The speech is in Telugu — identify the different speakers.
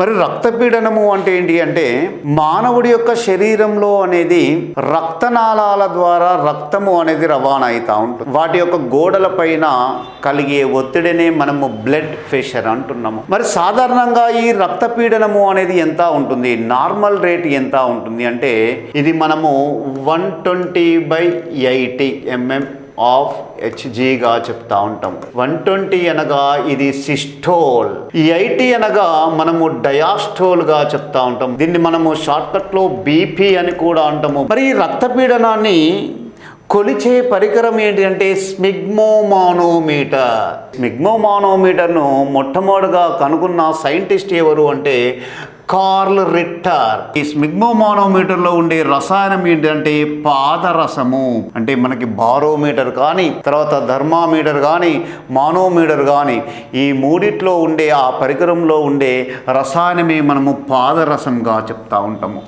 Speaker 1: మరి రక్తపీడనము అంటే ఏంటి అంటే మానవుడి యొక్క శరీరంలో అనేది రక్తనాళాల ద్వారా రక్తము అనేది రవాణా అవుతూ ఉంటుంది. వాటి యొక్క గోడల పైన కలిగే ఒత్తిడినే మనము బ్లడ్ ప్రెషర్ అంటున్నాము. మరి సాధారణంగా ఈ రక్తపీడనము అనేది ఎంత ఉంటుంది? నార్మల్ రేట్ ఎంత ఉంటుంది? అంటే ఇది మనము one twenty by eighty MM of హెచ్జిగా చెప్తా ఉంటాం. వన్ ట్వంటీ అనగా ఇది సిస్టోల్. ఈ ఐటీ అనగా మనము డయాస్టోల్గా చెప్తా ఉంటాం. దీన్ని మనము షార్ట్కట్లో బీపీ అని కూడా అంటాము. మరి రక్తపీడనాన్ని కొలిచే పరికరం ఏంటి అంటే స్మిగ్మోమానోమీటర్. స్మిగ్మోమానోమీటర్ను మొట్టమొదటిగా కనుగొన్న సైంటిస్ట్ ఎవరు అంటే కార్ల్ రిట్టర్. ఈ స్మిగ్మోమానోమీటర్లో ఉండే రసాయనం ఏంటంటే పాదరసము. అంటే మనకి బారోమీటర్ కానీ తర్వాత ధర్మామీటర్ కానీ మానోమీటర్ కానీ ఈ మూడిట్లో ఉండే ఆ పరికరంలో ఉండే రసాయనమే మనము పాదరసంగా చెప్తా ఉంటాము.